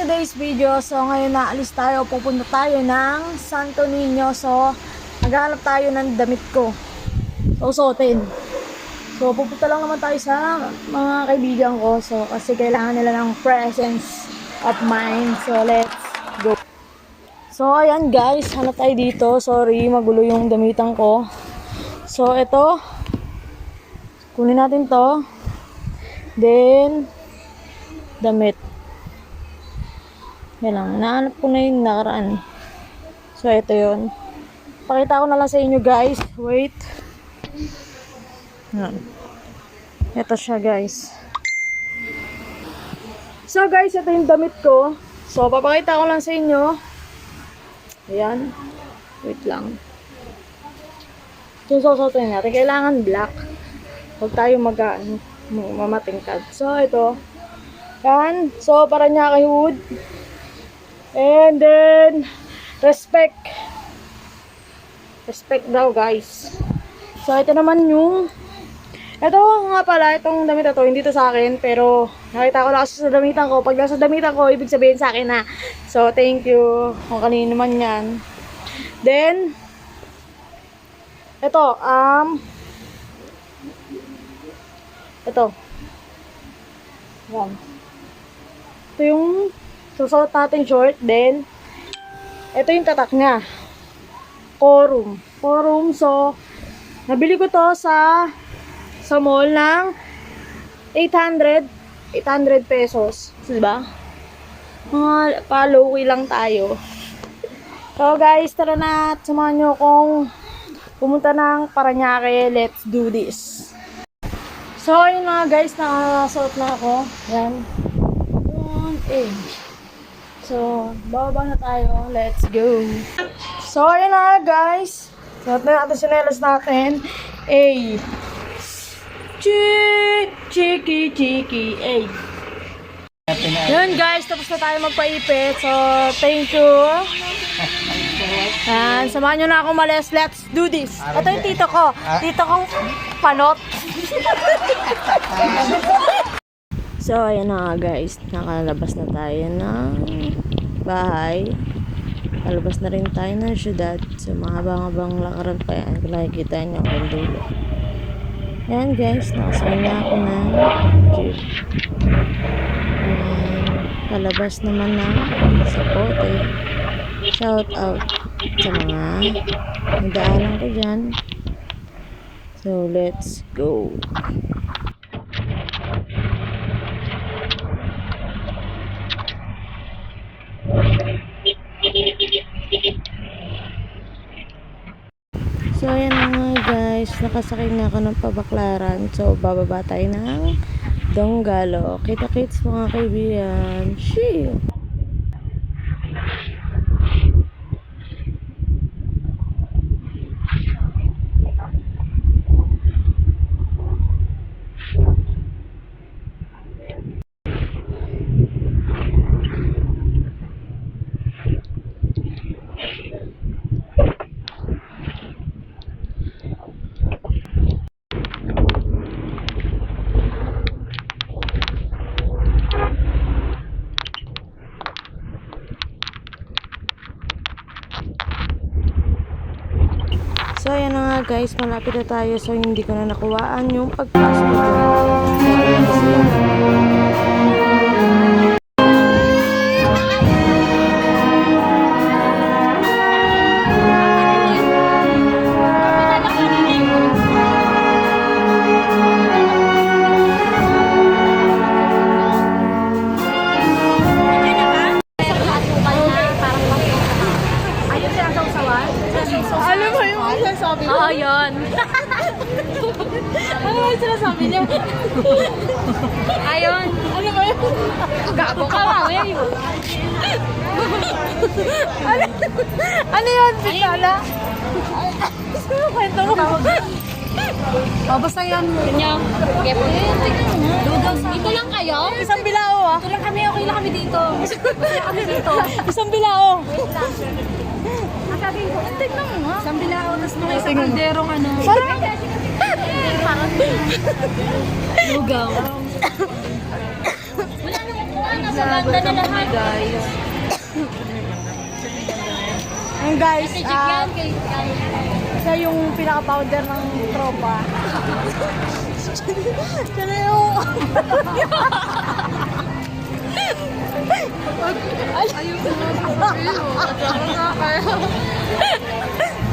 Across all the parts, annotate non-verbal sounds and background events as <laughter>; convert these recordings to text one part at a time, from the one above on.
today's video. So ngayon naalis tayo, pupunta tayo ng Santo Niño. So naghahanap tayo ng damit ko. So suotin. So pupunta lang naman tayo sa mga kaibigan ko. So kasi kailangan nila ng presence of mind. So let's go. So ayan guys, hanap tayo dito. Sorry, magulo yung damitan ko. So ito, kunin natin to. Then, damit. Yan lang. Nahanap ko na yung nakaraan. eh. So, ito yun. Pakita ko na lang sa inyo, guys. Wait. Yan. Ito siya, guys. So, guys, ito yung damit ko. So, papakita ko lang sa inyo. Ayan. Wait lang. Yung susutin natin, kailangan black. Huwag tayo mag, ano, mamatingkad. So, ito. Yan. So, para niya kay Wood. And then, respect. Respect daw, guys. So, ito naman yung ito nga pala, itong damit na to, hindi to sa akin, pero nakita ko lang kasi sa damitan ko. Pag nasa damitan ko, ibig sabihin sa akin na. So, thank you. Kung kanino man yan. Then, ito, um, ito. Yan. Ito yung susuot natin short. Then, ito yung tatak niya. Quorum. Quorum. So, nabili ko to sa sa mall ng 800 800 pesos. So, diba? Mga pa-low lang tayo. So, guys, tara na at samahan nyo kung pumunta ng Paranaque. Let's do this. So, ayun na guys, nakasuot na ako. Yan. One, eh. So, bababa na tayo. Let's go. So, ayun na guys. Suot na natin sinelas natin. A. Chik, chiki, chiki, A. Yun guys, tapos na tayo magpaipit. So, thank you. Yan, samahan nyo na ako malis. Let's do this. Ito yung tito ko. Tito kong panot. <laughs> so, ayan na nga guys. Nakalabas na tayo ng bahay. Palabas na rin tayo ng syudad. So, mahabang-habang lakaran pa yan. Kung nakikita nyo ang dulo. Ayan guys, nakasakay na ako ng jeep. Naman na sa pote. Shout out sa mga nagdaanan ko dyan. So, let's go. So, ayan na nga guys. Nakasakay na ako ng pabaklaran. So, bababa tayo ng Donggalo. Kita-kits mga kaibigan. Shee! So, ayan na nga guys. Malapit na tayo. So, hindi ko na nakuhaan yung pagpasok ko. Mo yung sinasabi mo? Oo, yun. ano ba yung sinasabi niya? Ayun. Ano ba yun? Gabo ka ba? Ano, ano yun? Ano kwento mo? Oh, basta yan. Kanya. Okay po. Sa... Dito lang kayo? Isang bilao ah. Dito lang kami. Okay lang kami dito. Kami dito. Isang bilao. Sabi ko, tingnan mo nga. Isang bilao, tapos mga isang kalderong ano. Parang, Lugaw. Wala nang nasa banda na lahat. guys. Ayun guys, ah, siya yung pinaka-founder ng tropa. <laughs> Siya na yung...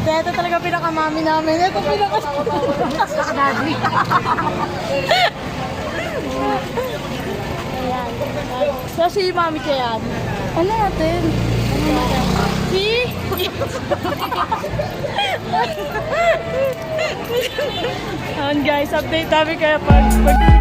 Kaya ito talaga pinaka-mami namin. Ito pinaka Daddy. Ayan. So, si Mami kaya. Ano natin? Si? Ayan guys, update namin kaya pag, pag